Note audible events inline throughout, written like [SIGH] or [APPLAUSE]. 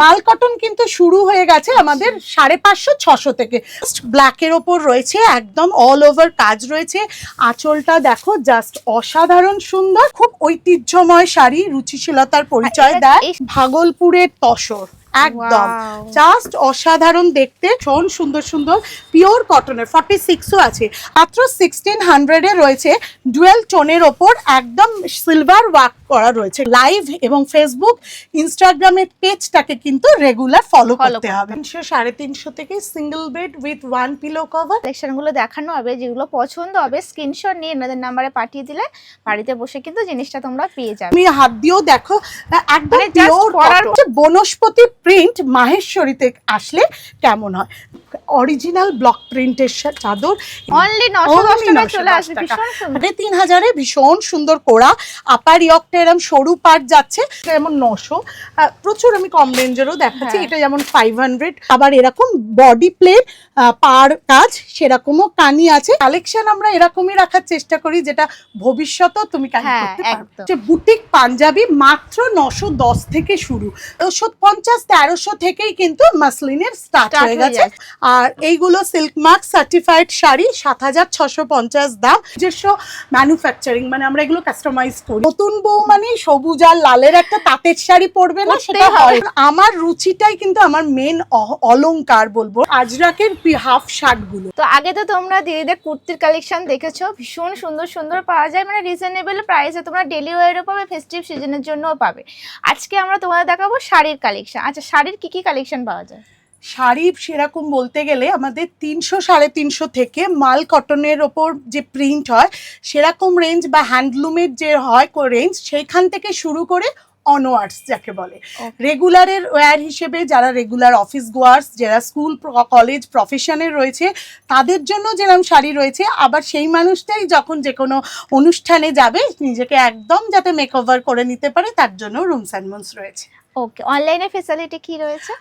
মাল কটন কিন্তু শুরু হয়ে গেছে আমাদের সাড়ে পাঁচশো ছশো থেকে। ব্ল্যাকের ওপর রয়েছে একদম অল ওভার কাজ রয়েছে। আঁচলটা দেখো জাস্ট অসাধারণ সুন্দর খুব ঐতিহ্যময় শাড়ি রুচিশীলতার পরিচয় দেয়। ভাগলপুরের তসর। একদম। জাস্ট অসাধারণ দেখতে ভীষণ সুন্দর সুন্দর পিওর কটনের ফর্টি সিক্সও আছে। মাত্র সিক্সটিন হান্ড্রেডে রয়েছে ডুয়েল টোনের ওপর একদম সিলভার ওয়ার্ক করা রয়েছে। লাইভ এবং ফেসবুক ইনস্টাগ্রামের পেজটাকে কিন্তু রেগুলার ফলো করতে হবে। তিনশো সাড়ে তিনশো থেকে single bed with one pillow cover কালেকশনগুলো দেখানো হবে যেগুলো পছন্দ হবে স্ক্রিনশট নিয়ে এনাদের নাম্বারে পাঠিয়ে দিলে বাড়িতে বসে কিন্তু জিনিসটা তোমরা পেয়ে যাবে। তুমি হাত দিয়েও দেখো একদম মানে পিওর বনস্পতি প্রিন্ট মাহেশ্বরীতে আসলে কেমন হয়? অরিজিনাল ব্লক প্রিন্টের চাদর অনলি নশো দশ Only টাকায় 910 চলে আসবে টাকা। ভীষণ সুন্দর। সাড়ে তিন হাজারে ভীষণ সুন্দর কোড়া আপার ইয়কটা এরম সরু পাট যাচ্ছে যেমন নশো। প্রচুর আমি কম রেঞ্জেরও দেখাচ্ছি হ্যাঁ। এটা যেমন ফাইভ হান্ড্রেড আবার এরকম বডি প্লেট পার কাজ সেরকমও কানি আছে। কালেকশন আমরা এরকমই রাখার চেষ্টা করি যেটা ভবিষ্যতেও তুমি ক্যারি হ্যাঁ, বুটিক পাঞ্জাবি মাত্র নশো দশ থেকে শুরু। পঞ্চাশ তেরোশো থেকেই কিন্তু মাসলিনের স্টার্ট হয়ে গেছে। আর এইগুলো সিল্ক মার্ক সার্টিফাইড শাড়ি সাত হাজার ছশো পঞ্চাশ দাম। নিজস্ব ম্যানুফ্যাকচারিং মানে আমরা এগুলো কাস্টমাইজ করি। নতুন বউ মানে সবুজ আর লালের একটা তাঁতের শাড়ি পরবে না সেটা হয় আমার রুচিটাই কিন্তু আমার মেন অলংকার বলব। আজরাকের হাফ শার্টগুলো তো আগে তো তোমরা দিদিদের কুর্তির কালেকশন দেখেছ ভীষণ সুন্দর সুন্দর পাওয়া যায় মানে রিজনেবল প্রাইসে তোমরা ডেলি ওয়ারও পাবে ফেস্টিভ সিজনের জন্যও পাবে। আজকে আমরা তোমাদের দেখাবো শাড়ির কালেকশন আচ্ছা শাড়ির কি কি কালেকশন পাওয়া যায়? শাড়ি সেরকম বলতে গেলে আমাদের তিনশো সাড়ে তিনশো থেকে মাল কটনের ওপর যে প্রিন্ট হয় সেরকম রেঞ্জ বা হ্যান্ডলুমের যে হয় রেঞ্জ সেইখান থেকে শুরু করে অনওয়ার্ডস যাকে বলে। রেগুলারের ওয়্যার হিসেবে যারা রেগুলার অফিস গোয়ার্স যারা স্কুল কলেজ প্রফেশনের রয়েছে তাদের জন্য যেরকম শাড়ি রয়েছে আবার সেই মানুষটাই যখন যে কোনো অনুষ্ঠানে যাবে নিজেকে একদম যাতে মেকওভার করে নিতে পারে তার জন্য রুমস অ্যান্ড মুনস রয়েছে। ওকে অনলাইনে ফেসিলিটি কি রয়েছে?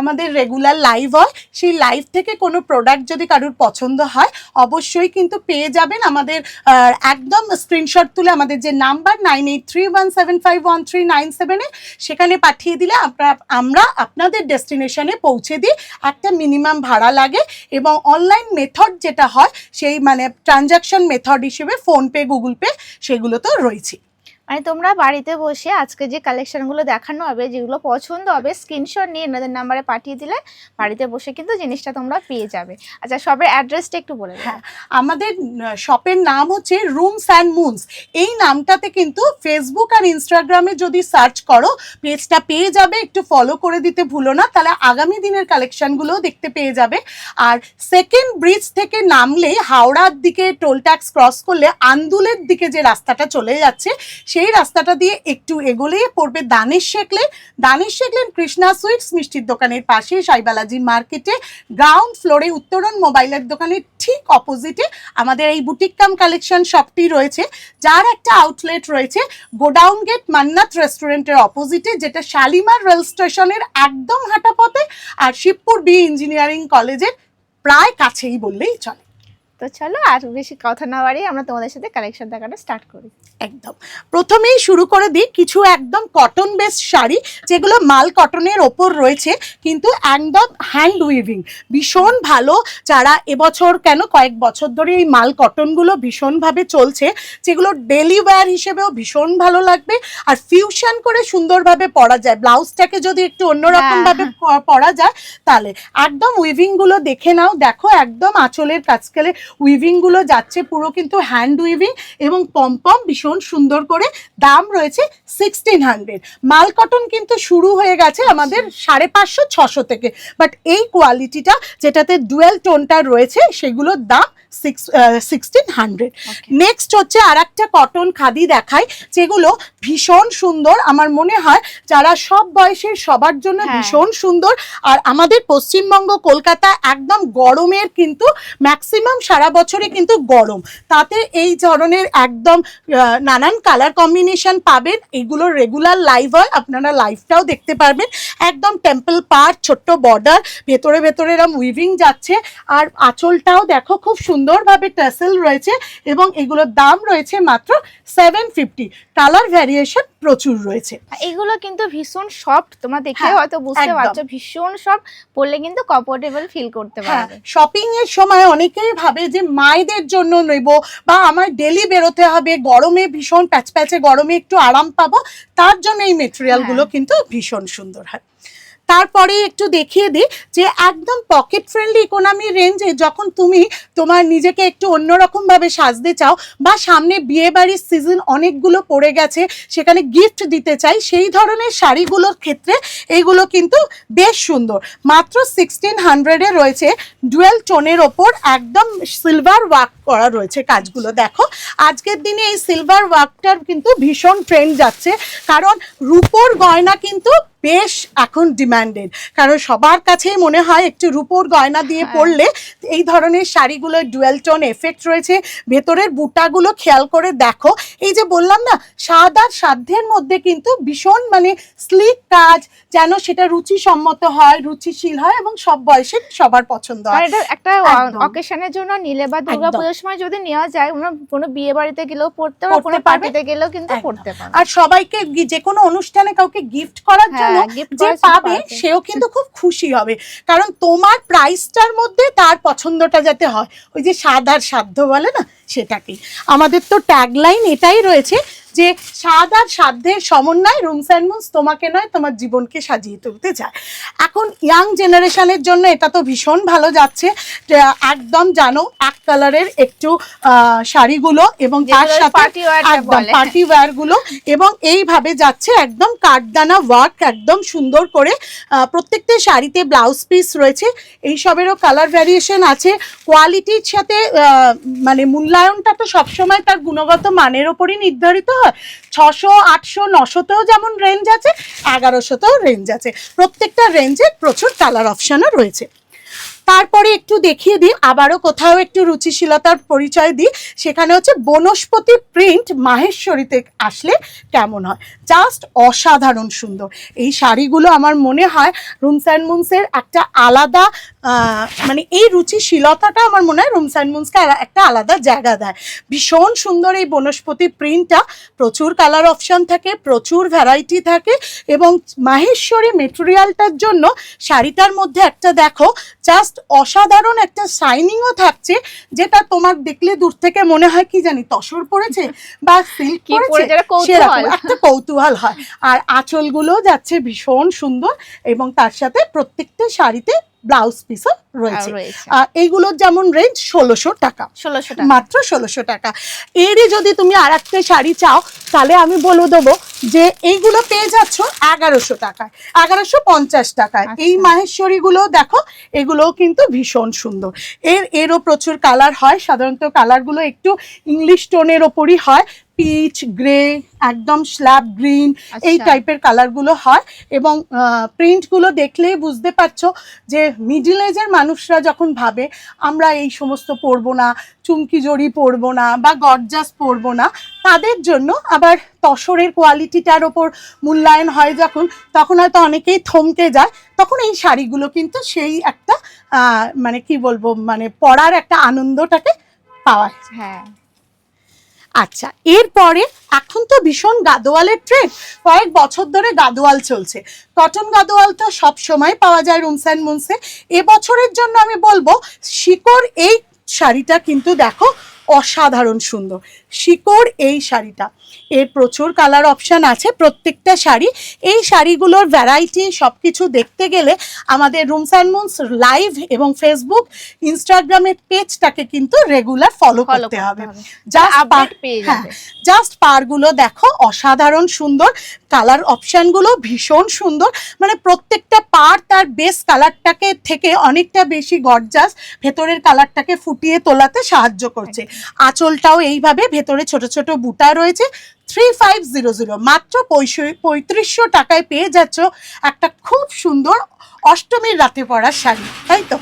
আমাদের রেগুলার লাইভ হয়। সেই লাইভ থেকে কোনো প্রোডাক্ট যদি কারোর পছন্দ হয়, অবশ্যই কিন্তু পেয়ে যাবেন আমাদের একদম স্ক্রিনশট তুলে আমাদের যে number nine eight three one seven five one three nine সেভেনে সেখানে পাঠিয়ে দিলে আমরা আমরা আপনাদের ডেস্টিনেশনে পৌঁছে দিই। একটা মিনিমাম ভাড়া লাগে এবং অনলাইন মেথড যেটা হয়, সেই মানে ট্রানজাকশন মেথড হিসেবে ফোনপে গুগল পে সেগুলো তো রয়েছে। মানে তোমরা বাড়িতে বসে আজকে যে কালেকশনগুলো দেখানো হবে, যেগুলো পছন্দ হবে স্ক্রিনশট নিয়ে এনাদের নাম্বারে পাঠিয়ে দিলে বাড়িতে বসে কিন্তু জিনিসটা তোমরা পেয়ে যাবে। আচ্ছা সবের অ্যাড্রেসটা একটু বলে হ্যাঁ আমাদের শপের নাম হচ্ছে রুমস অ্যান্ড মুনস এই নামটাতে কিন্তু ফেসবুক আর ইনস্টাগ্রামে যদি সার্চ করো পেজটা পেয়ে যাবে। একটু ফলো করে দিতে ভুলো না, তাহলে আগামী দিনের কালেকশনগুলোও দেখতে পেয়ে যাবে। আর সেকেন্ড ব্রিজ থেকে নামলে হাওড়ার দিকে টোল ট্যাক্স ক্রস করলে আন্দুলের দিকে যে রাস্তাটা চলে যাচ্ছে সেই রাস্তাটা দিয়ে একটু এগোলেই পড়বে দানেশ শেখলেন দানেশ শেখলেন কৃষ্ণা সুইটস মিষ্টির দোকানের পাশে সাইবালাজি মার্কেটে। গ্রাউন্ড ফ্লোরে উত্তরণ মোবাইলের দোকানের ঠিক অপোজিটে আমাদের এই বুটিক কাম কালেকশন শপটি রয়েছে, যার একটা আউটলেট রয়েছে। গোডাউন গেট মান্নাথ রেস্টুরেন্টের অপোজিটে, যেটা শালিমার রেল স্টেশনের একদম হাঁটা পথে আর শিবপুর বি ইঞ্জিনিয়ারিং কলেজের প্রায় কাছেই বললেই চলে। তো চলো আর বেশি কথা না বাড়িয়ে আমরা তোমাদের সাথে কালেকশন দেখানো স্টার্ট করি। একদম। প্রথমেই শুরু করে দিই কিছু একদম কটন বেস শাড়ি যেগুলো মাল কটনের ওপর রয়েছে কিন্তু একদম হ্যান্ড উইভিং ভীষণ ভালো যারা এবছর কেন কয়েক বছর ধরে এই মাল কটনগুলো ভীষণভাবে চলছে যেগুলো ডেলি ওয়্যার হিসেবেও ভীষণ ভালো লাগবে। আর ফিউশন করে সুন্দরভাবে পরা যায়। ব্লাউজটাকে যদি একটু অন্যরকম ভাবে পরা যায় তাহলে একদম উইভিংগুলো দেখে নাও। দেখো একদম আঁচলের কাছকালে উইভিংগুলো যাচ্ছে পুরো কিন্তু হ্যান্ড উইভিং এবং পম্পম ভীষণ সুন্দর করে দাম রয়েছে সিক্সটিন হান্ড্রেড মাল কটন কিন্তু শুরু হয়ে গেছে আমাদের সাড়ে পাঁচশো ছশো থেকে। বাট এই কোয়ালিটিটা যেটাতে ডুয়েল টোনটা রয়েছে সেগুলোর দাম সিক্সটিন হান্ড্রেড নেক্সট হচ্ছে আর একটা কটন খাদি দেখাই যেগুলো ভীষণ সুন্দর। আমার মনে হয় যারা সব বয়সের সবার জন্য হ্যাঁ। ভীষণ সুন্দর। আর আমাদের পশ্চিমবঙ্গ কলকাতা একদম গরমের কিন্তু ম্যাক্সিমাম সারা বছরে কিন্তু গরম। তাতে এই ধরনের একদম নানান কালার কম্বিনেশন পাবেন। এগুলো রেগুলার লাইভ হয়, আপনারা লাইভটাও দেখতে পারবেন। একদম টেম্পল পার ছোট্ট বর্ডার ভেতরে ভেতরে এরম উইভিং যাচ্ছে। আর আঁচলটাও দেখো, খুব সুন্দরভাবে টাসেল রয়েছে এবং এগুলোর দাম রয়েছে মাত্র সেভেন ফিফটি কালার ভ্যারিয়েশন প্রচুর রয়েছে। এগুলো কিন্তু ভীষণ সফট তোমরা দেখে হ্যাঁ, হয়তো বুঝতে পারছ ভীষণ সফট পরলে কিন্তু কমফোর্টেবল ফিল করতে হ্যাঁ পারবে। শপিং এর সময় অনেকেই ভাবে যে মায়েদের জন্য নেব বা আমার ডেলি বেরোতে হবে গরমে ভীষণ প্যাচ প্যাচে গরমে একটু আরাম পাবো তার জন্য এই মেটেরিয়ালগুলো হ্যাঁ। কিন্তু ভীষণ সুন্দর হয়। তারপরে একটু দেখিয়ে দিই যে একদম পকেট ফ্রেন্ডলি ইকোনমি রেঞ্জে যখন তুমি তোমার নিজেকে একটু অন্যরকমভাবে সাজতে চাও বা সামনে বিয়ে বাড়ির সিজন অনেকগুলো পড়ে গেছে, সেখানে গিফট দিতে চাই, সেই ধরনের শাড়িগুলোর ক্ষেত্রে এইগুলো কিন্তু বেশ সুন্দর। মাত্র সিক্সটিন হান্ড্রেডে রয়েছে ডুয়েল টোনের ওপর একদম সিলভার ওয়ার্ক করা রয়েছে কাজগুলো। দেখো, আজকের দিনে এই সিলভার ওয়ার্কটার কিন্তু ভীষণ ট্রেন্ড যাচ্ছে, কারণ রূপোর গয়না কিন্তু বেশ এখন ডিমান্ডেড কারণ সবার কাছেই মনে হয় একটু রূপোর গয়না দিয়ে হ্যাঁ। পরলে এই ধরনের শাড়িগুলো ডুয়েল টোন এফেক্ট রয়েছে। ভেতরের বুটাগুলো খেয়াল করে দেখো। এই যে বললাম না স্বাদ আর সাধ্যের মধ্যে কিন্তু ভীষণ মানে স্লিক কাজ যেন সেটা রুচিসম্মত হয় রুচিশীল হয় এবং সব বয়সে সবার পছন্দ আর হয় এটা একটা। অকেশনের জন্য নিলে বা দুর্গা পুজোর সময় যদি নেওয়া যায় কোনো কোনো বিয়ে বাড়িতে গেলেও পড়তে পারবে কোনো পার্টিতে গেলেও কিন্তু পড়তে পারবে। আর সবাইকে যে কোনো অনুষ্ঠানে কাউকে গিফট করার জন্য হ্যাঁ যে পাবে সেও কিন্তু খুব খুশি হবে। কারণ তোমার প্রাইসটার মধ্যে তার পছন্দটা যাতে হয়। ওই যে স্বাদ আর সাধ্য বলে না? সেটাকেই। আমাদের তো ট্যাগলাইন এটাই রয়েছে যে স্বাদ আর সাধ্যের সমন্বয় রুমস অ্যান্ড মুন্স তোমাকে নয় তোমার জীবনকে সাজিয়ে তুলতে চায়। এখন ইয়াং জেনারেশনের জন্য এটা তো ভীষণ ভালো যাচ্ছে। একদম জানো এক কালারের একটু শাড়িগুলো এবং তার সাথে একদম পার্টি ওয়্যারগুলো এবং এইভাবে যাচ্ছে একদম কাঠদানা ওয়ার্ক একদম সুন্দর করে। প্রত্যেকটা শাড়িতে ব্লাউজ পিস রয়েছে। এইসবেরও কালার ভ্যারিয়েশন আছে। কোয়ালিটির সাথে মানে মূল্যায়নটা তো সবসময় তার গুণগত মানের ওপরই নির্ধারিত হয়। ছশো, আটশো, নশোতেও যেমন রেঞ্জ আছে, এগারোশোতেও রেঞ্জ আছে। প্রত্যেকটা রেঞ্জে প্রচুর কালার অপশানও রয়েছে। তারপরে একটু দেখিয়ে দিই, আবারও কোথাও একটু রুচিশীলতার পরিচয় দিই, সেখানে হচ্ছে বনস্পতি প্রিন্ট মাহেশ্বরীতে আসলে কেমন হয়। জাস্ট অসাধারণ সুন্দর। এই শাড়িগুলো আমার মনে হয় রুমস অ্যান্ড মুন্সের একটা আলাদা মানে এই রুচিশীলতাটা আমার মনে হয় রুমস অ্যান্ড মুন্সকে একটা আলাদা জায়গা দেয়। ভীষণ সুন্দর এই বনস্পতি প্রিন্টটা প্রচুর কালার অপশন থাকে, প্রচুর ভ্যারাইটি থাকে এবং মাহেশ্বরী মেটেরিয়ালটার জন্য শাড়িটার মধ্যে একটা দেখো জাস্ট অসাধারণ একটা শাইনিংও থাকছে যেটা তোমার দেখলে দূর থেকে মনে হয় কি জানি তসর পড়েছে বা সিল্ক পড়েছে। সেরকম একটা কৌতূহল হয় আর আঁচলগুলো যাচ্ছে ভীষণ সুন্দর এবং তার সাথে প্রত্যেকটা শাড়িতে ব্লাউজ পিসও রয়েছে। এইগুলোর যেমন রেঞ্জ ষোলোশো টাকা। ষোলোশো টাকা। মাত্র ষোলোশো টাকা। এরই যদি তুমি আর একটা শাড়ি চাও তাহলে আমি বলে দেবো যে এইগুলো পেয়ে যাচ্ছ এগারোশো টাকায়। এগারোশো পঞ্চাশ টাকায়। আচ্ছা। এই মাহেশ্বরীগুলো দেখো এগুলোও কিন্তু ভীষণ সুন্দর। এর এরও প্রচুর কালার হয়। সাধারণত কালারগুলো একটু ইংলিশ টোনের ওপরই হয়। পিচ গ্রে একদম স্ল্যাব গ্রিন এই আচ্ছা। টাইপের কালারগুলো হয়। এবং প্রিন্টগুলো দেখলেই বুঝতে পারছ যে মিডিল এজের মানুষরা যখন ভাবে, আমরা এই সমস্ত পরবো না, চুমকি জড়ি পরবো না বা গরজাস পরবো না, তাদের জন্য আবার তসরের কোয়ালিটিটার ওপর মূল্যায়ন হয় যখন, তখন হয়তো অনেকেই থমকে যায়, তখন এই শাড়িগুলো কিন্তু সেই একটা মানে কি বলব মানে পড়ার একটা আনন্দটাকে পাওয়া। হ্যাঁ আচ্ছা এরপরে এখন তো ভীষণ গাদোয়ালের ট্রেড কয়েক বছর ধরে গাদোয়াল চলছে। কটন গাদোয়াল তো সব সময় পাওয়া যায় রুমস অ্যান্ড মুন্সে এবছরের জন্য আমি বলব, শিকড় এই শাড়িটা কিন্তু দেখো অসাধারণ সুন্দর। শিকড় এই শাড়িটা। এর প্রচুর কালার অপশান আছে প্রত্যেকটা শাড়ি। এই শাড়িগুলোর ভ্যারাইটি সব কিছু দেখতে গেলে আমাদের রুমস অ্যান্ড মুন্স লাইভ এবং ফেসবুক ইনস্টাগ্রামের পেজটাকে কিন্তু রেগুলার ফলো করতে হবে। জাস্ট পেয়ে হ্যাঁ জাস্ট পারগুলো দেখো অসাধারণ সুন্দর। কালার অপশানগুলো ভীষণ সুন্দর। মানে প্রত্যেকটা পার তার বেস কালারটাকে থেকে অনেকটা বেশি গর্জাস ভেতরের কালারটাকে ফুটিয়ে তোলাতে সাহায্য করছে। আঁচলটাও এইভাবে ভেতরে ছোট ছোট বুটা রয়েছে থ্রি ফাইভ জিরো জিরো মাত্র পঁয়ত্রিশশো টাকায় পেয়ে যাচ্ছ একটা খুব সুন্দর অষ্টমীর রাতে পরার শাড়ি তাই তো?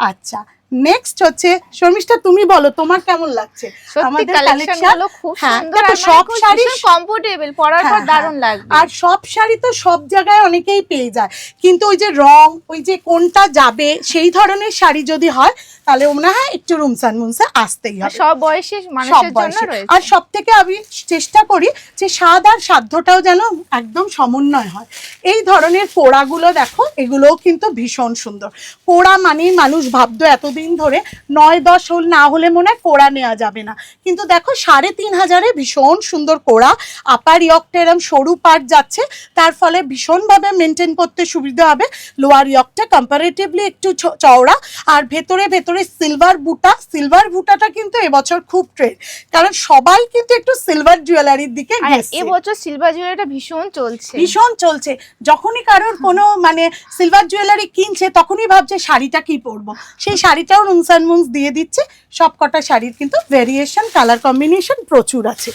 আচ্ছা নেক্সট হচ্ছে শর্মিষ্ঠা তুমি বলো তোমার কেমন লাগছে? আমাদের কালেকশন খুব হ্যাঁ, সুন্দর আর সব শাড়ি- কমফোর্টেবল পরার পর হ্যাঁ, দারুণ হ্যাঁ। লাগবে। আর সব শাড়ি তো সব জায়গায় অনেকেই পেয়ে যায় কিন্তু ওই যে রং ওই যে কোনটা যাবে সেই ধরনের শাড়ি যদি হয় তাহলে মনে হয় একটু রুমসান মুমসা আসতেই হবে। সব বয়সী সব মানুষের জন্য বয়সে। রয়েছে। আর সব থেকে আমি চেষ্টা করি যে স্বাদ আর সাধ্যটাও যেন একদম সমন্বয় হয়। এই ধরনের কোড়াগুলো দেখো এগুলোও কিন্তু ভীষণ সুন্দর। কোড়া মানেই মানুষ ভাবতো এতদিন ধরে নয় দশ হল না হলে মনে হয় কোড়া নেওয়া যাবে না। কিন্তু দেখো সাড়ে তিন হাজারে ভীষণ সুন্দর কোড়া আপার ইয়কটা এরম সরু পাট যাচ্ছে তার ফলে ভীষণভাবে মেনটেন করতে সুবিধা হবে। লোয়ার ইয়কটা কম্পারেটিভলি একটু চওড়া আর ভেতরে ভেতরে সিলভার বুটা সিলভার বুটাটা কিন্তু এবছর খুব ট্রেন্ড কারণ সবাই কিন্তু একটু সিলভার জুয়েলারির দিকে এবছর সিলভার জুয়েলারিটা ভীষণ চলছে। ভীষণ চলছে। যখনই কারোর কোনো মানে সিলভার জুয়েলারি কিনছে তখনই ভাবছে শাড়িটা কি পরবো? সেই শাড়িটাও রুমসান মুন্স দিয়ে দিচ্ছে। সব কটা শাড়ির কিন্তু ভেরিয়েশন কালার কম্বিনেশন প্রচুর আছে।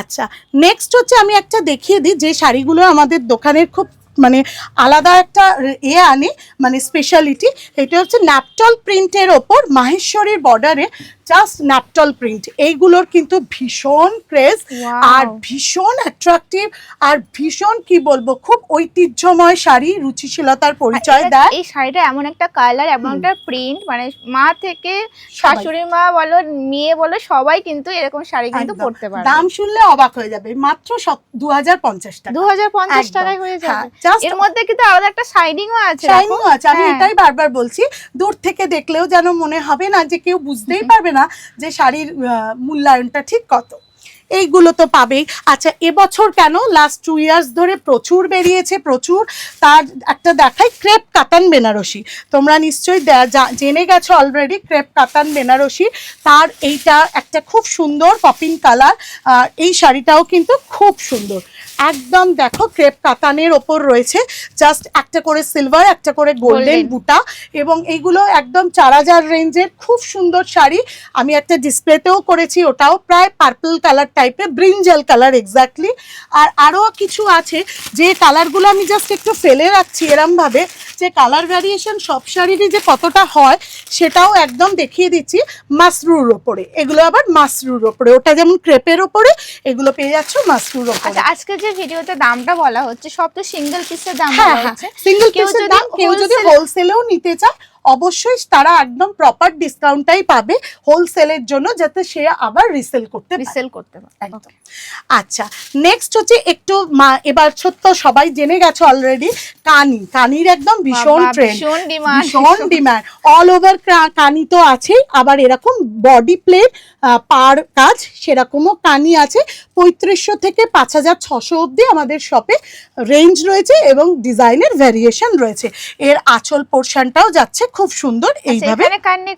আচ্ছা নেক্সট হচ্ছে আমি একটা দেখিয়ে দিই যে শাড়িগুলো আমাদের দোকানের খুব মানে আলাদা একটা এ আনে মানে স্পেশালিটি এটা হচ্ছে ন্যাপটল প্রিন্টের ওপর মাহেশ্বরীর বর্ডারে জাস্ট ন্যাপটল প্রিন্ট এইগুলোর কিন্তু ভীষণ ক্রেজ আর ভীষণ অ্যাট্রাকটিভ আর ভীষণ কি বলব খুব ঐতিহ্যময় শাড়ি রুচিশীলতার পরিচয় দেয়। এই শাড়িটা এমন একটা কালার এমন একটা প্রিন্ট মানে মা থেকে শাশুড়ি মা বলো মেয়ে বলো সবাই কিন্তু এরকম শাড়ি কিন্তু। পরতে পারে দাম শুনলে অবাক হয়ে যাবে। মাত্র দু হাজার পঞ্চাশ টাকা। দু হাজার পঞ্চাশ। টাকায় হয়ে হ্যাঁ, যাবে এর মধ্যে কিন্তু আলাদা একটা শাইনিংও আছে শাইনিং আছে। আমি হ্যাঁ। এটাই বারবার বলছি দূর থেকে দেখলেও যেন মনে হবে না যে কেউ বুঝতেই পারবে না যে শাড়ির মূল্যায়নটা ঠিক কত। এইগুলো তো পাবেই। আচ্ছা এবছর কেন লাস্ট টু ইয়ার্স ধরে প্রচুর বেরিয়েছে, প্রচুর? তার একটা দেখাই ক্রেপ কাতান বেনারসি। তোমরা নিশ্চয়ই জেনে গেছো অলরেডি ক্রেপ কাতান বেনারসি। তার এইটা একটা খুব সুন্দর পপিং কালার এই শাড়িটাও কিন্তু খুব সুন্দর। একদম দেখো ক্রেপ কাতানের ওপর রয়েছে। জাস্ট একটা করে সিলভার একটা করে গোল্ডেন বুটা এবং এইগুলো একদম চার হাজার রেঞ্জের খুব সুন্দর শাড়ি। আমি একটা ডিসপ্লেতেও করেছি ওটাও প্রায় পার্পল কালার টাইপের ব্রিঞ্জাল কালার এক্স্যাক্টলি আর আরও কিছু আছে যে কালারগুলো আমি জাস্ট একটু ফেলে রাখছি এরমভাবে যে কালার ভ্যারিয়েশন সব শাড়িরই যে কতটা হয় সেটাও একদম দেখিয়ে দিচ্ছি মাসরুর ওপরে। এগুলো আবার মাসরুর ওপরে। ওটা যেমন ক্রেপের ওপরে এগুলো পেয়ে যাচ্ছ মাসরুর ওপরে। আচ্ছা আজকে যে ভিডিওতে দামটা বলা হচ্ছে সব তো সিঙ্গেল পিসের দাম হ্যাঁ বলা হ্যাঁ হচ্ছে। সিঙ্গেল পিসের দাম কেউ যদি হোলসেলেও নিতে চায় অবশ্যই তারা একদম প্রপার ডিসকাউন্টটাই পাবে হোলসেলের জন্য যাতে সে আবার রিসেল করতে রিসেল করতে পারে একদম। আচ্ছা নেক্সট হচ্ছে একটু মা এবার সত্য সবাই জেনে গেছে অলরেডি কানি। কানির একদম ভীষণ ট্রেন্ড ভীষণ ডিমান্ড ভীষণ ডিমান্ড অল ওভার কানি তো আছেই আবার এরকম বডি প্লেট পার কাজ সেরকমও কানি আছে। পঁয়ত্রিশশো থেকে পাঁচ হাজার ছশো অবধি আমাদের শপে রেঞ্জ রয়েছে এবং ডিজাইনের ভ্যারিয়েশন রয়েছে। এর আঁচল পোর্শনটাও যাচ্ছে খুব সুন্দর এইভাবে।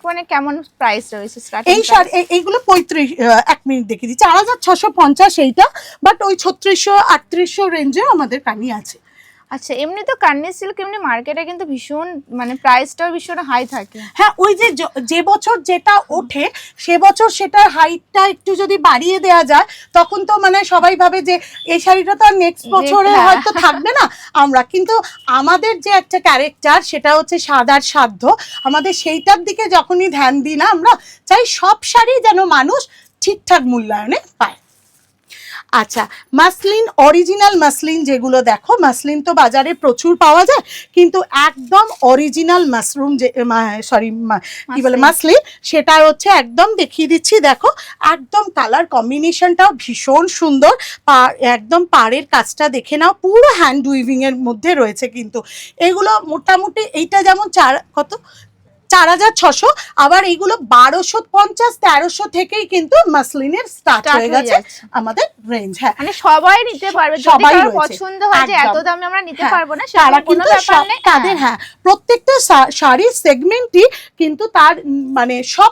মানে কেমন প্রাইস রয়েছে এই? শাড়ি এই- এইগুলো পঁয়ত্রিশ এক মিনিট দেখিয়ে দিই চার হাজার ছশো পঞ্চাশ এইটা বাট ওই ছত্রিশশো আটত্রিশশো রেঞ্জেও আমাদের কানি আছে। আচ্ছা এমনি তো কান্নি সিল্ক এমনি মার্কেটে কিন্তু ভীষণ মানে প্রাইসটাও ভীষণ হাই থাকে। হ্যাঁ ওই যে য- বছর যেটা ওঠে সে বছর সেটার হাইটটা একটু যদি বাড়িয়ে দেওয়া যায় তখন তো মানে সবাই ভাবে যে এই শাড়িটা তো আর নেক্সট বছরে হ্যাঁ। হয়তো থাকবে না। আমরা কিন্তু আমাদের যে একটা ক্যারেক্টার সেটা হচ্ছে সাদার সাধ্য। আমাদের সেইটার দিকে যখনই ধ্যান দিই না আমরা চাই সব শাড়ি যেন মানুষ ঠিকঠাক মূল্যায়নে পায়। আচ্ছা মাসলিন অরিজিনাল মাসলিন যেগুলো দেখো মাসলিন তো বাজারে প্রচুর পাওয়া যায় কিন্তু একদম অরিজিনাল মাশরুম যে সরি কি বলে মাসলিন। সেটা হচ্ছে একদম দেখিয়ে দিচ্ছি দেখো একদম কালার কম্বিনেশনটাও ভীষণ সুন্দর পা- একদম পাড়ের কাজটা দেখে নাও পুরো হ্যান্ড উইভিং এর মধ্যে রয়েছে কিন্তু এগুলো মোটামুটি এইটা যেমন চার কত চার হাজার ছশো আবার এইগুলো বারোশো পঞ্চাশ তেরোশো থেকেই কিন্তু মাসলিনের স্টার্ট হয়ে গেছে আমাদের রেঞ্জ হ্যাঁ। মানে সবাই নিতে পারবে। সবাই পছন্দ হয় যে এত দামে আমরা নিতে হ্যাঁ, পারব না তারা কিন্তু তাদের হ্যাঁ। হ্যাঁ প্রত্যেকটা শাড়ির সেগমেন্টই কিন্তু তার মানে সব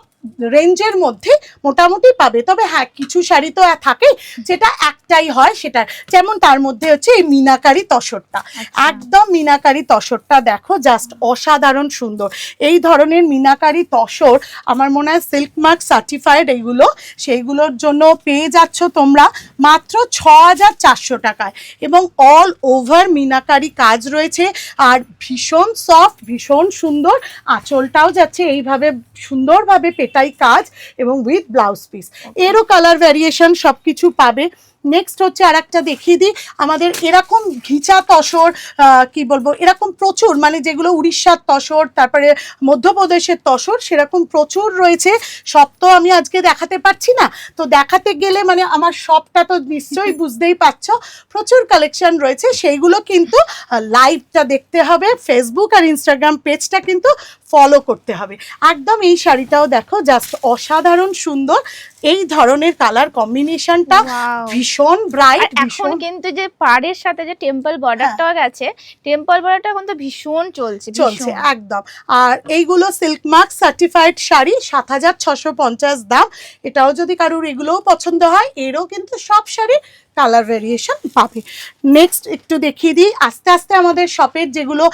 রেঞ্জের মধ্যে মোটামুটি পাবে। তবে হ্যাঁ কিছু শাড়ি তো থাকে যেটা একটাই হয় সেটা। যেমন তার মধ্যে হচ্ছে এই মিনাকারি তসরটা। একদম মিনাকারি তসরটা দেখো জাস্ট অসাধারণ সুন্দর। এই ধরনের মিনাকারি তসর আমার মনে হয় সিল্ক মার্ক সার্টিফাইড এইগুলো সেইগুলোর জন্য পেয়ে যাচ্ছ তোমরা মাত্র ছ হাজার চারশো টাকায়। এবং অল ওভার মিনাকারি কাজ রয়েছে আর ভীষণ সফট ভীষণ সুন্দর। আঁচলটাও যাচ্ছে এইভাবে সুন্দরভাবে পেটাই কাজ এবং উইথ ব্লাউজ পিস এরও কালার ভ্যারিয়েশন সব কিছু পাবে। নেক্সট হচ্ছে আর একটা দেখিয়ে দিই। আমাদের এরকম ঘিচা তসর কি বলব এরকম প্রচুর মানে যেগুলো উড়িষ্যার তসর তারপরে মধ্যপ্রদেশের তসর সেরকম প্রচুর রয়েছে। সব তো আমি আজকে দেখাতে পারছি না। তো দেখাতে গেলে মানে আমার সবটা তো নিশ্চয়ই [LAUGHS] বুঝতেই পারছ। প্রচুর কালেকশন রয়েছে। সেইগুলো কিন্তু লাইভটা দেখতে হবে। ফেসবুক আর ইনস্টাগ্রাম পেজটা কিন্তু ফলো করতে হবে। একদম এই শাড়িটাও দেখো জাস্ট অসাধারণ সুন্দর। এই ধরনের কালার কম্বিনেশনটা ভীষণ ব্রাইট এখন কিন্তু যে পাড়ের সাথে যে টেম্পল বর্ডারটাও গেছে টেম্পল বর্ডারটা এখন তো ভীষণ চলছে চলছে একদম। আর এইগুলো সিল্ক মার্ক সার্টিফাইড শাড়ি সাত হাজার ছশো পঞ্চাশ দাম। এটাও যদি কারোর এগুলোও পছন্দ হয় এরও কিন্তু সব শাড়ি কালার ভেরিয়েশন পাবে। নেক্সট একটু দেখিয়ে দিই আস্তে আস্তে আমাদের শপের যেগুলো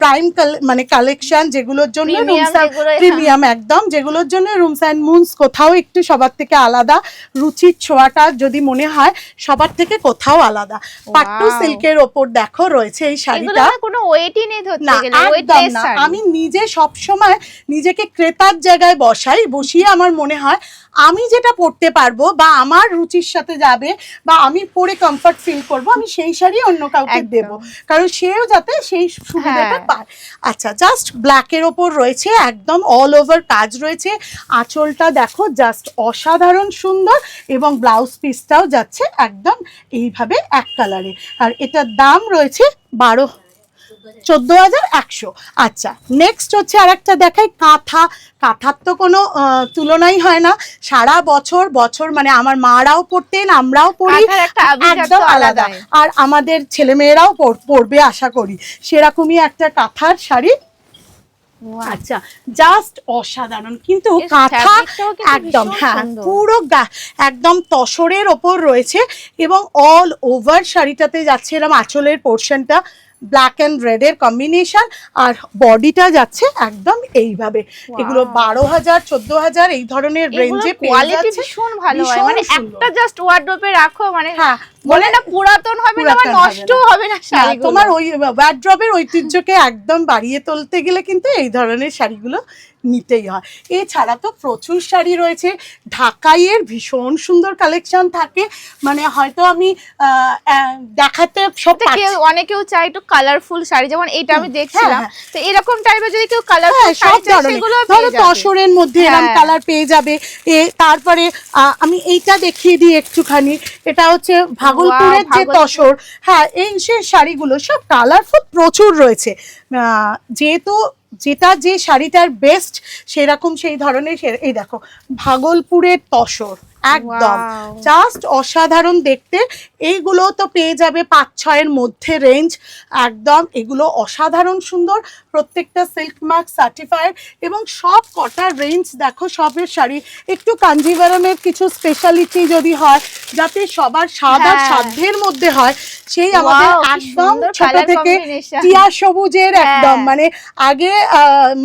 প্রাইম মানে কালেকশন যেগুলোর জন্য রুমস। প্রিমিয়াম একদম যেগুলোর জন্য রুমস অ্যান্ড মুনস কোথাও একটু সবার থেকে আলাদা রুচির ছোঁয়াটা যদি মনে হয় সবার থেকে কোথাও আলাদা। পাট্টু সিল্কের ওপর দেখো রয়েছে এই শাড়িটা। কোনো ওয়েটই নেই না একদম না। আমি নিজে সব সময় নিজেকে ক্রেতার জায়গায় বসাই বসিয়ে আমার মনে হয় আমি যেটা পরতে পারব বা আমার রুচির সাথে যাবে বা আমি পরে কমফর্ট ফিল করব আমি সেই শাড়ি অন্য কাউকে দেবো দেব। কারণ সেও যাতে সেই সুবিধাটা হ্যাঁ। পায়। আচ্ছা জাস্ট ব্ল্যাকের ওপর রয়েছে একদম অল ওভার কাজ রয়েছে। আঁচলটা দেখো জাস্ট অসাধারণ সুন্দর এবং ব্লাউজ পিসটাও যাচ্ছে একদম এইভাবে এক কালারে আর এটার দাম রয়েছে বারো চোদ্দ হাজার একশো। আচ্ছা নেক্সট হচ্ছে আর একটা দেখাই কাঁথা। কাঁথার তো কোনো তুলনাই হয় না। সারা বছর বছর মানে আমার মারাও পড়তেন আমরাও পড়ি একদম আলাদা। আর আমাদের ছেলেমেয়েরাও পরবে আশা করি। সেরকমই একটা কাঁথার শাড়ি. আচ্ছা জাস্ট অসাধারণ। কিন্তু কাঁথা একদম হ্যাঁ পুরো গা- একদম তসরের ওপর রয়েছে এবং অল ওভার শাড়িটাতে যাচ্ছে এরকম আঁচলের পোর্শনটা ব্ল্যাক অ্যান্ড রেড এর কম্বিনেশন আর বডিটা যাচ্ছে একদম এইভাবে। এগুলো বারো হাজার চোদ্দ হাজার এই ধরনের রেঞ্জে কোয়ালিটি ভীষণ ভালো হয়। মানে। একটা জাস্ট ওয়ার্ডরোবে রাখো মানে হ্যাঁ বলে না পুরাতন হবে না নষ্ট হবে না। শাড়িগুলো। তোমার ওই ঐতিহ্যকে একদম বাড়িয়ে তুলতে গেলে কিন্তু এই ধরনের শাড়িগুলো নিতেই হয়। এছাড়া তো প্রচুর শাড়ি রয়েছে। ঢাকাইয়ের ভীষণ সুন্দর কালেকশন থাকে। মানে হয়তো আমি দেখাতে সব অনেকেও চায় একটু কালারফুল শাড়ি যেমন এটা আমি হুম, দেখছিলাম। হ্যাঁ, তো এরকম টাইপের যদি কেউ কালারফুল হ্যাঁ সব ধরনের। ধরো তসরের মধ্যে এরকম হ্যাঁ। কালার পেয়ে যাবে। এ তারপরে আহ, আমি এইটা দেখিয়ে দিই একটুখানি। এটা হচ্ছে ভাগলপুরের যে তসর হ্যাঁ এই শাড়িগুলো সব কালারফুল প্রচুর রয়েছে। আহ, যেহেতু যেটা যে শাড়িটার বেস্ট সেরকম সেই ধরনের এই দেখো ভাগলপুরের তসর। একদম। জাস্ট অসাধারণ দেখতে। এইগুলো তো পেয়ে যাবে পাঁচ ছয়ের মধ্যে রেঞ্জ একদম এগুলো অসাধারণ সুন্দর। প্রত্যেকটা সিল্ক মার্ক সার্টিফাইড এবং সব কটা রেঞ্জ দেখো সবের শাড়ি। একটু কাঞ্জিভারমের কিছু স্পেশালিটি যদি হয় যাতে সবার স্বাদ আর হ্যাঁ। সাধ্যের মধ্যে হয় সেই আমাদের একদম ছোট থেকে টিয়া সবুজের হ্যাঁ। একদম। মানে আগে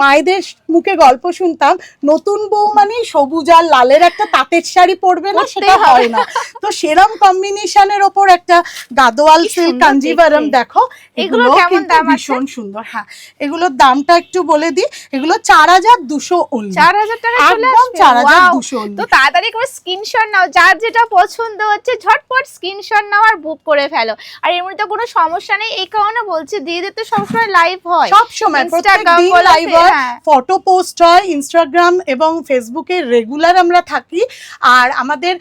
মায়েদের মুখে গল্প শুনতাম নতুন বউ মানে সবুজ আর লালের একটা তাঁতের শাড়ি পরবে না সেটা হয় না। তো সেরম কম্বিনেশনের ওপর একটা গাদোয়াল সিল্ক কাঞ্জিভারম দেখো এগুলো কেমন কিন্তু দাম ভীষণ সুন্দর হ্যাঁ। এগুলোর দামটা একটু বলে দিই এগুলো চার হাজার দুশো চার হাজার টাকা একদম চার হাজার দুশো তো তাড়াতাড়ি করে স্ক্রিনশট নাও যার যেটা পছন্দ হচ্ছে ঝটপট স্ক্রিনশট নাও আর বুক করে ফেলো। আর এর মধ্যে কোনো সমস্যা নেই এই কারণে বলছি দিদিদের তো সবসময় লাইভ হয়। সব সময় প্রত্যেক Instagram দিন বলো, লাইভ হয়। হ্যাঁ। ফটো পোস্ট হয় ইনস্টাগ্রাম এবং ফেসবুকে রেগুলার আমরা থাকি। আর আমাদের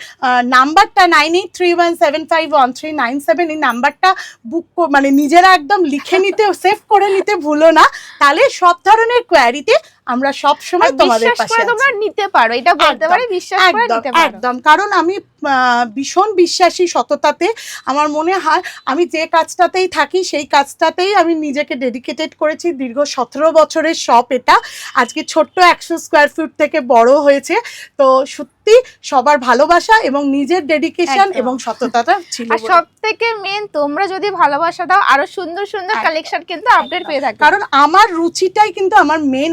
নাম্বারটা nine eight three one seven five one three nine seven এই নাম্বারটা বুক মানে নিজেরা একদম লিখে নিতে সেভ করে নিতে ভুলো না। তাহলে সব ধরনের কোয়ারিতে আমরা সব সময় তোমাদের পাশে। তোমরা নিতে পারো এটা বলতে পারি বিশ্বাস করে নিতে পারো। একদম। কারণ আমি ভীষণ বিশ্বাসী সততাতে আমার মনে হয় আমি যে কাজটাতেই থাকি সেই কাজটাতেই আমি নিজেকে ডেডিকেটেড করেছি। দীর্ঘ সতেরো বছরের শপ এটা। আজকে ছোট্ট একশো স্কোয়ার ফিট থেকে বড় হয়েছে। তো সত্যি সবার ভালোবাসা এবং নিজের ডেডিকেশন এবং সততাটা ছিল আর সব থেকে মেন তোমরা যদি ভালোবাসা দাও আরও সুন্দর সুন্দর কালেকশন কিন্তু আপডেট পেয়ে থাকবে কারণ আমার রুচিটাই কিন্তু আমার মেন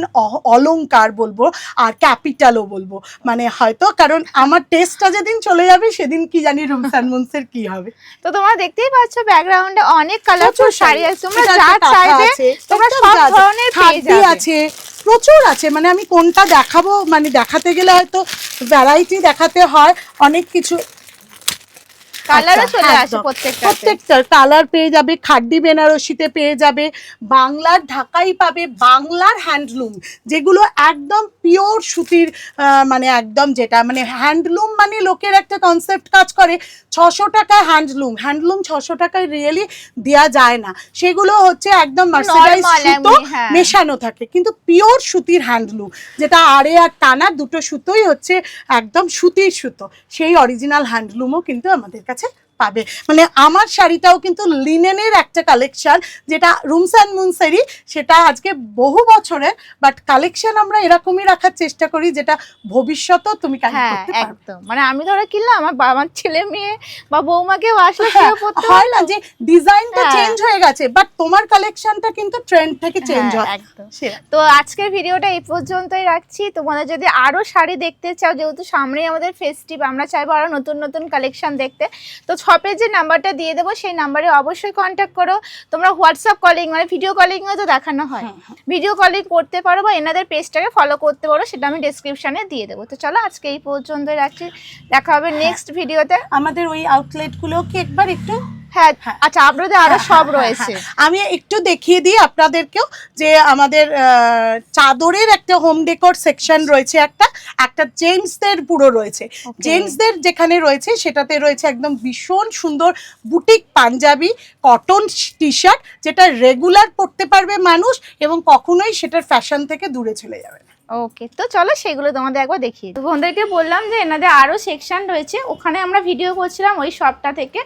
অলংকার বলব আর ক্যাপিটালও বলব। মানে হয়তো কারণ আমার টেস্টটা যেদিন চলে যাবে সেদিন কি জানি রুমস অ্যান্ড মুনসের কি হবে। তো তোমরা দেখতেই পাচ্ছ ব্যাকগ্রাউন্ডে অনেক কালারফুল শাড়ি। আছে। তোমরা যা চাইবে তোমরা সব। ধরনের পেয়ে যাবে। আছে। প্রচুর আছে। মানে আমি কোনটা দেখাবো মানে দেখাতে গেলে হয়তো ভ্যারাইটি দেখাতে হয়। অনেক কিছু কালারও আচ্ছা, চলে আসে প্রত্যেকটা প্রত্যেকটা কালার পেয়ে যাবে খাড্ডি বেনারসিতে পেয়ে যাবে বাংলার ঢাকাই পাবে বাংলার হ্যান্ডলুম যেগুলো একদম পিওর সুতির মানে একদম যেটা মানে হ্যান্ডলুম মানে লোকের একটা কনসেপ্ট কাজ করে ছশো টাকায় হ্যান্ডলুম হ্যান্ডলুম ছশো টাকায় রিয়েলি দেওয়া যায় না। সেগুলো হচ্ছে একদম মার্সিডাইজ সুতো হ্যাঁ। মেশানো থাকে কিন্তু পিওর সুতির হ্যান্ডলুম যেটা আড়ে আর টানা দুটো সুতোই হচ্ছে একদম সুতির সুতো সেই অরিজিনাল হ্যান্ডলুমও কিন্তু আমাদের কাছে আছে পাবে। মানে আমার শাড়িটাও কিন্তু লিনেনের একটা কালেকশন যেটা রুমস অ্যান্ড মুনসেরি সেটা আজকে বহু বছরের বাট কালেকশন আমরা এরকমই রাখার চেষ্টা করি যেটা ভবিষ্যতেও তুমি হ্যাঁ একদম। মানে আমি ধরো কিনলাম আমার বাবার ছেলে মেয়ে বা বৌমাকেও আসলে হ্যাঁ, হয় না যে ডিজাইনটা হ্যাঁ। চেঞ্জ হয়ে গেছে বাট তোমার কালেকশনটা কিন্তু ট্রেন্ড থেকে চেঞ্জ হ্যাঁ, হয়? তো আজকের ভিডিওটা এই পর্যন্তই রাখছি। তোমাদের যদি আরও শাড়ি দেখতে চাও যেহেতু সামনেই আমাদের ফেস্টিভ আমরা চাইব আরও নতুন নতুন কালেকশন দেখতে। তো শপের যে নাম্বারটা দিয়ে দেবো সেই নাম্বারে অবশ্যই কন্ট্যাক্ট করো। তোমরা হোয়াটসঅ্যাপ কলিং মানে ভিডিও কলিংও তো দেখানো হয়। ভিডিও কলিং করতে পারো বা এনাদের পেজটাকে ফলো করতে পারো সেটা আমি ডিসক্রিপশানে দিয়ে দেবো। তো চলো আজকে এই পর্যন্ত রাখছি দেখা হবে হ্যাঁ। নেক্সট ভিডিওতে আমাদের ওই আউটলেটগুলোকে একবার একটু হ্যাঁ হ্যাঁ। আচ্ছা আপনাদের আরও হ্যাঁ, সব হ্যাঁ, রয়েছে। আমি একটু দেখিয়ে দিই আপনাদেরকেও যে আমাদের চাদরের একটা হোম ডেকোর সেকশন রয়েছে একটা একটা জেন্টসদের পুরো রয়েছে. জেন্টসদের যেখানে রয়েছে সেটাতে রয়েছে একদম ভীষণ সুন্দর boutique Punjabi cotton T shirt যেটা রেগুলার পরতে পারবে মানুষ এবং কখনোই সেটার ফ্যাশন থেকে দূরে চলে যাবে। ওকে তো চলো সেগুলো তোমাদের একবার দেখিয়ে বন্ধুদেরকে বললাম যে এনাদের আরও সেকশন রয়েছে, ওখানে আমরা ভিডিও করছিলাম ওই শপটা থেকে।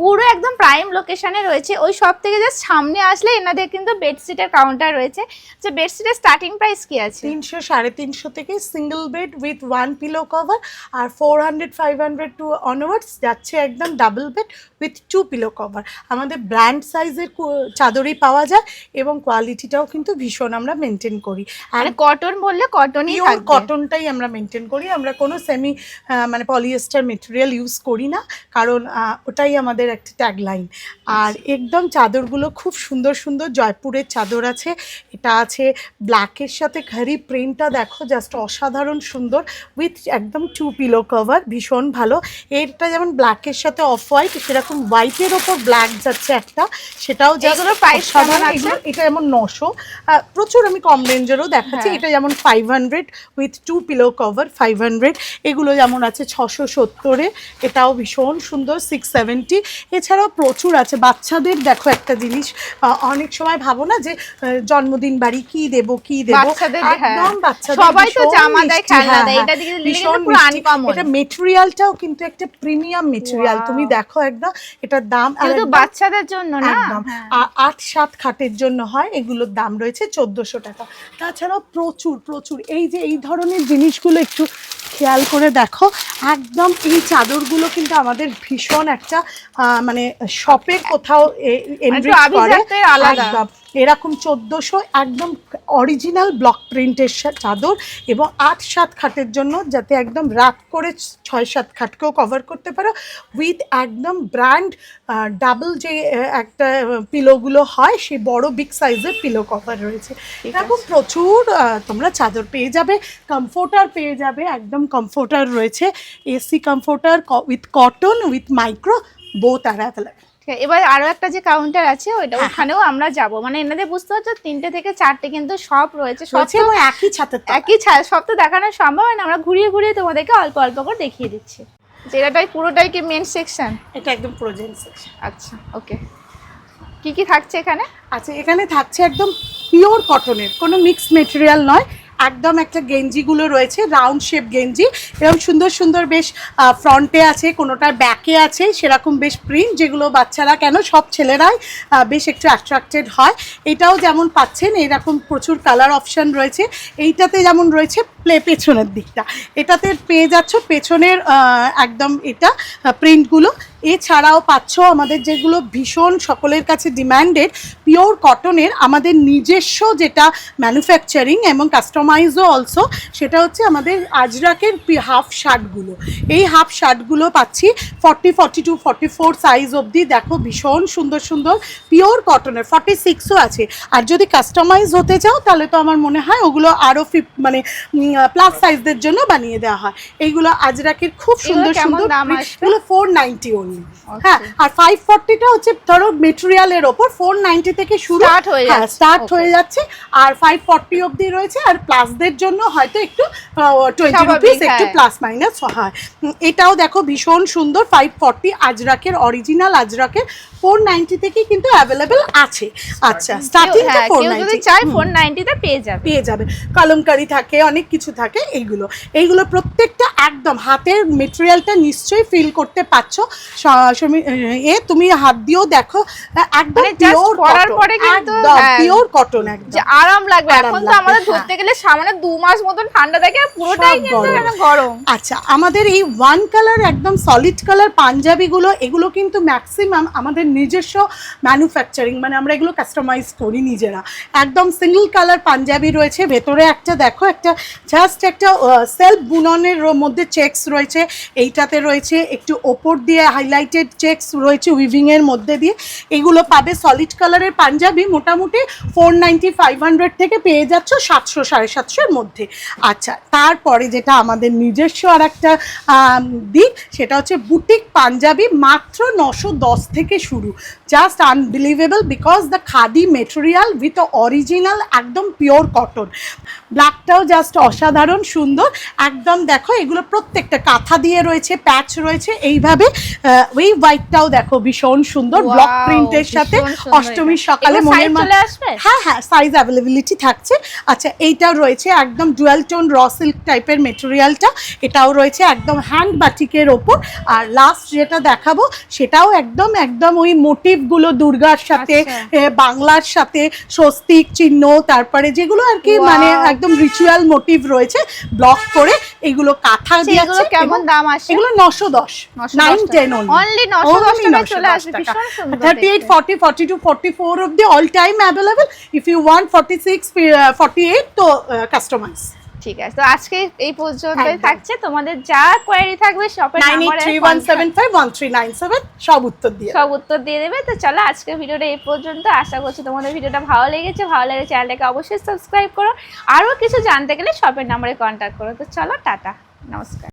পুরো একদম প্রাইম লোকেশানে রয়েছে, ওই শপ থেকে জাস্ট সামনে আসলে এনাদের কিন্তু বেডশিটের কাউন্টার রয়েছে। যে বেডশিটের স্টার্টিং প্রাইস কি আছে? তিনশো, সাড়ে তিনশো থেকে single bed with one pillow cover R four hundred five hundred to onwards যাচ্ছে একদম double bed with two pillow cover আমাদের ব্র্যান্ড সাইজের চাদরই পাওয়া যায় এবং কোয়ালিটিটাও কিন্তু ভীষণ আমরা মেনটেন করি। আর মানে কটন বললে কটনই কটনটাই আমরা মেনটেন করি। আমরা কোনো সেমি মানে পলিয়েস্টার মেটেরিয়াল ইউজ করি না কারণ ওটাই আমাদের একটা ট্যাগলাইন আর একদম চাদরগুলো খুব সুন্দর সুন্দর জয়পুরের চাদর আছে। এটা আছে ব্ল্যাকের সাথে ঘারি প্রিন্টটা দেখো জাস্ট অসাধারণ সুন্দর উইথ একদম টু পিলো কভার ভীষণ ভালো। এটা যেমন ব্ল্যাকের সাথে অফ হোয়াইট সেরকম হোয়াইটের ওপর ব্ল্যাক যাচ্ছে একটা সেটাও price অসাধারণ। কেমন আছে? এটা যেমন নশো প্রচুর আমি কম রেঞ্জেরও দেখাচ্ছি হ্যাঁ। এটা যেমন five hundred with two pillow cover five hundred এগুলো যেমন আছে ছশো সত্তরে এটাও ভীষণ সুন্দর সিক্স সেভেন্টি এছাড়াও প্রচুর আছে বাচ্চাদের দেখো একটা জিনিস অনেক সময় ভাবো না যে জন্মদিন বাড়ি কি দেবো কি দেবো বাচ্চাদের, হ্যাঁ। একদম বাচ্চাদের সবাই তো ভীষণ জামা দেয়, খেলনা হ্যাঁ, দেয়। এটা দিকে ভীষণ পুরো মিষ্টি। uncommon। এটা মেটেরিয়ালটাও কিন্তু একটা প্রিমিয়াম মেটেরিয়াল তুমি দেখো একদম এটার দাম বাচ্চাদের জন্য না? একদম। হ্যাঁ। আর আট সাত খাটের জন্য হয় এগুলোর দাম রয়েছে চোদ্দশো টাকা। তাছাড়াও প্রচুর প্রচুর। এই যে এই ধরনের জিনিসগুলো একটু খেয়াল করে দেখো একদম এই চাদরগুলো কিন্তু আমাদের ভীষণ একটা মানে শপে কোথাও। একদম এরকম চোদ্দোশো একদম অরিজিনাল ব্লক প্রিন্টের চাদর এবং আট সাত খাটের জন্য যাতে একদম রাত করে ছয় সাত খাটকেও কভার করতে পারো উইথ একদম ব্র্যান্ড ডাবল যে একটা পিলোগুলো হয় সেই বড় বিগ সাইজের পিলো কভার রয়েছে। এরকম প্রচুর তোমরা চাদর পেয়ে যাবে কমফোর্টার পেয়ে যাবে একদম কমফোর্টার রয়েছে AC comforter with cotton with micro both R available ঠিক আছে, এবার আরও একটা যে কাউন্টার আছে ওইটা হ্যাঁ, ওখানেও আমরা যাব। মানে এনাদের বুঝতে পারছ তিনটে থেকে চারটে কিন্তু সব রয়েছে সব একই তলায়। একই সব তো দেখানো সম্ভব হয় না আমরা ঘুরিয়ে ঘুরিয়ে তোমাদেরকে অল্প অল্প করে দেখিয়ে দিচ্ছি। যেটাটাই পুরোটাই কি মেন সেকশন এটা একদম প্রোজেন্ট সেকশন আচ্ছা ওকে কি কি থাকছে এখানে? আচ্ছা এখানে থাকছে একদম পিওর কটনের কোনো মিক্স মেটেরিয়াল নয়। একদম একটা গেঞ্জিগুলো রয়েছে রাউন্ড শেপ গেঞ্জি। এরকম সুন্দর সুন্দর বেশ ফ্রন্টে আছে, কোনোটার ব্যাকে আছে, সেরকম বেশ প্রিন্ট যেগুলো বাচ্চারা কেন, সব ছেলেরাই বেশ একটু অ্যাট্রাক্টেড হয়। এটাও যেমন পাচ্ছেন, এরকম প্রচুর কালার অপশন রয়েছে। এইটাতে যেমন রয়েছে প্লে পেছনের দিকটা। এটাতে পেয়ে যাচ্ছ, পেছনের একদম এটা প্রিন্টগুলো এছাড়াও পাচ্ছ আমাদের যেগুলো ভীষণ সকলের কাছে ডিম্যান্ডেড পিওর কটনের আমাদের নিজস্ব যেটা ম্যানুফ্যাকচারিং এবং কাস্টমাইজও অলসো সেটা হচ্ছে আমাদের আজরাকের হাফ শার্টগুলো এই হাফ শার্টগুলো পাচ্ছি forty forty two forty four size অবধি। দেখো ভীষণ সুন্দর সুন্দর পিওর কটনের ফর্টি সিক্সও আছে। আর যদি কাস্টমাইজ হতে চাও তাহলে তো আমার মনে হয় ওগুলো আরও ফিফ মানে প্লাস সাইজদের জন্য বানিয়ে দেওয়া হয়। এইগুলো আজরাকের খুব সুন্দর সুন্দর এগুলো ফোর নাইনটি আচ্ছা। হ্যাঁ আর ফাইভ ফর্টিটা হচ্ছে ধরো মেটেরিয়ালের ওপর ফোর নাইনটি থেকে শুরু হয়ে হ্যাঁ যাচ্ছে। স্টার্ট হয়ে যাচ্ছে আর ফাইভ ফর্টি অবধি রয়েছে আর প্লাসদের জন্য হয়তো একটু টোয়েন্টি রুপিস একটু হ্যাঁ। প্লাস মাইনাস হয় এটাও দেখো ভীষণ সুন্দর ফাইভ ফর্টি আজরাকের অরিজিনাল আজরাকের ফোর নাইনটি থেকে কিন্তু আছে। আচ্ছা স্টার্টিং হ্যাঁ, যদি নাইনটিতে পেয়ে যাবে। পেয়ে যাবে। কলমকারি থাকে অনেক কিছু থাকে এইগুলো। এইগুলো প্রত্যেকটা একদম হাতের মেটেরিয়ালটা নিশ্চয়ই ফিল করতে পারছ। এ তুমি হাত দিয়েও দেখো একদম মানে পিওর পরার পরে কিন্তু, হ্যাঁ। পিওর কটন একদম। যে আরাম লাগবে। এখন তো আমাদের হ্যাঁ। ধরতে গেলে সামনে দু মাস মতন ঠান্ডা থাকে পুরোটাই কিন্তু। গরম। আচ্ছা আমাদের এই ওয়ান কালার একদম সলিড কালার পাঞ্জাবিগুলো এগুলো কিন্তু ম্যাক্সিমাম আমাদের নিজস্ব ম্যানুফ্যাকচারিং মানে আমরা এগুলো কাস্টমাইজ করি নিজেরা। একদম সিঙ্গেল কালার পাঞ্জাবি রয়েছে, ভেতরে একটা দেখো, একটা জাস্ট একটা সেলফ বুননের মধ্যে চেকস রয়েছে, এইটাতে রয়েছে, একটু ওপর দিয়ে হাইলাইটেড চেকস রয়েছে উইভিংয়ের মধ্যে দিয়ে। এগুলো পাবে সলিড কালারের পাঞ্জাবি, মোটামুটি ফোর নাইনটি ফাইভ হান্ড্রেড থেকে পেয়ে যাচ্ছ সাতশো, সাড়ে সাতশোর মধ্যে। আচ্ছা তারপরে যেটা আমাদের নিজস্ব আর একটা দিক, সেটা হচ্ছে বুটিক পাঞ্জাবি, মাত্র নশো দশ থেকে শুরু futuro. Just unbelievable because the khadi material with original একদম পিওর কটন ব্ল্যাকটাও জাস্ট অসাধারণ সুন্দর। একদম দেখো এগুলো প্রত্যেকটা কাঁথা দিয়ে রয়েছে প্যাচ রয়েছে। এইভাবে ওই হোয়াইটটাও দেখো ভীষণ সুন্দর। ব্লক প্রিন্টের সাথে অষ্টমীর সকালে মনের? হ্যাঁ হ্যাঁ সাইজ অ্যাভেলেবিলিটি থাকছে। আচ্ছা এইটাও রয়েছে একদম ডুয়াল টোন র সিল্ক টাইপের মেটেরিয়ালটা এটাও রয়েছে একদম হ্যান্ড বাটিকের ওপর। আর লাস্ট যেটা দেখাবো সেটাও একদম একদম ওই মোটিভগুলো দুর্গার সাথে আচ্ছা। বাংলার সাথে স্বস্তিক চিহ্ন তারপরে যেগুলো আর কি মানে একদম রিচুয়াল মোটিভ রয়েছে ব্লক করে এগুলো কাঁথা দিয়ে কেমন দাম আসে? এগুলো নশো দশ nine ten only thirty eight. Forty forty two forty four অব্দি all time available if you want forty six forty eight তো কাস্টমাইজ ঠিক আছে। তো আজকে এই পর্যন্তই থাকছে। তোমাদের যা কোয়ারি থাকবে শপের নাম্বার সব উত্তর দিয়ে। সব উত্তর দিয়ে দেবে। তো চলো আজকের ভিডিওটা এই পর্যন্ত। আশা করছি তোমাদের ভিডিওটা ভালো লেগেছে। ভালো লাগলে চ্যানেলটাকে অবশ্যই সাবস্ক্রাইব করো। আরও কিছু জানতে গেলে শপের নাম্বারে কন্ট্যাক্ট করো। তো চলো টাটা। নমস্কার।